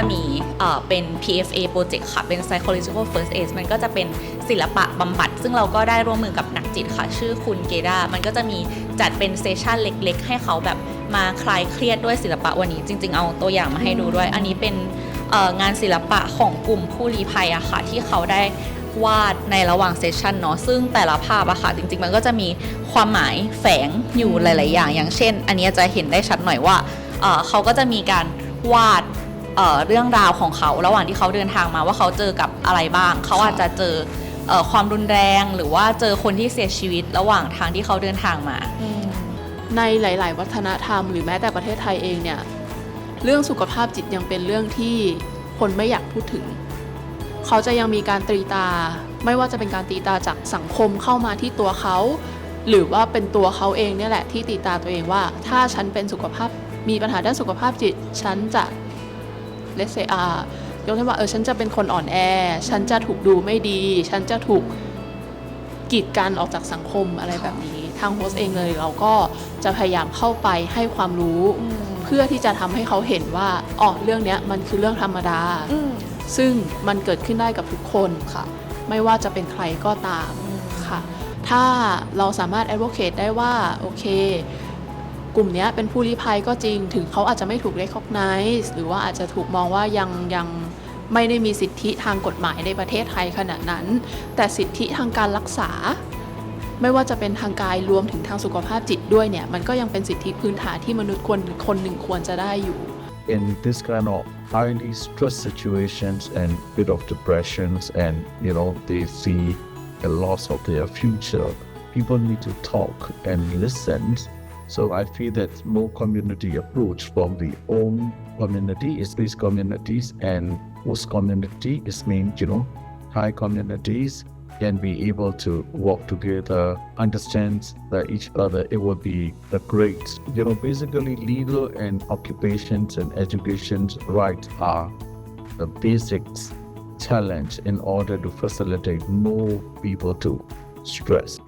ะมีเป็น PFA project ค่ะ เป็น psychological first aid มันก็จะเป็นศิลปะบำบัด ซึ่งเราก็ได้ร่วมมือกับนักจิตค่ะ ชื่อคุณเกดามันก็จะมีจัดเป็นเซสชันเล็กๆ ให้เขาแบบมาคลายเครียดด้วยศิลปะวันนี้ จริง ๆ เอาตัวอย่างมาให้ดูด้วย อันนี้เป็นงานศิลปะของกลุ่มผู้ลี้ภัยอะค่ะที่เขาได้วาดในระหว่างเซสชันเนาะซึ่งแต่ละภาพอะค่ะจริง ๆ มันก็จะมีความหมายแฝงอยู่หลาย ๆ อย่าง อย่างเช่น อันนี้จะเห็นได้ชัดหน่อยว่าเขาก็จะมีการวาด เเรื่องราวของเขาระหว่างที่เขาเดินทางมาว่าเขาเจอกับอะไรบ้าง เขาอาจจะเจอเอความรุนแรงหรือว่าเจอคนที่เสียชีวิตระหว่างทางที่เขาเดินทางมา ในหลาย ๆ วัฒนธรรมหรือแม้แต่ประเทศไทยเองเนี่ยเรื่องสุขภาพจิตยังเป็นเรื่องที่คนไม่อยากพูดถึง เขาจะยังมีการตรีตา ไม่ว่าจะเป็นการตีตาจากสังคมเข้ามาที่ตัวเขา หรือว่าเป็นตัวเขาเองเนี่ยแหละที่ตีตาตัวเองว่า ถ้าฉันเป็นสุขภาพมีปัญหาด้านสุขภาพจิต ฉันจะ เลสเซอายกตัวอย่างว่าเออฉันจะเป็นคนอ่อนแอ ฉันจะถูกดูไม่ดี ฉันจะถูกกีดกันออกจากสังคมอะไรแบบนี้ ทางโฮสต์เองเลยเราก็จะพยายามเข้าไปให้ความรู้เพื่อที่จะทำให้เขาเห็นว่าอ๋อเรื่องเนี้ยมันคือเรื่องธรรมดา ซึ่งมันเกิดขึ้นได้กับทุกคนค่ะ ไม่ว่าจะเป็นใครก็ตามค่ะ ถ้าเราสามารถ advocate ได้ว่าโอเค กลุ่มนี้เป็นผู้ลี้ภัยก็จริง ถึงเขาอาจจะไม่ถูก recognize หรือว่าอาจจะถูกมองว่ายังยังไม่ได้มีสิทธิทางกฎหมายในประเทศไทยขนาดนั้น แต่สิทธิทางการรักษา ไม่ว่าจะเป็นทางกายรวมถึงทางสุขภาพจิตด้วยเนี่ย มันก็ยังเป็นสิทธิพื้นฐานที่มนุษย์ควรคนหนึ่งควรจะได้อยู่ in this kind of highly stress situations and bit of depressions and you know they see a loss of their future people need to talk and listen so i feel that more community approach from the own community is these communities and host community is mean you know high communities can be able to work together, understand that each other, it will be the great. You know, basically legal and occupations and education's rights are the basics challenge in order to facilitate more people to stress.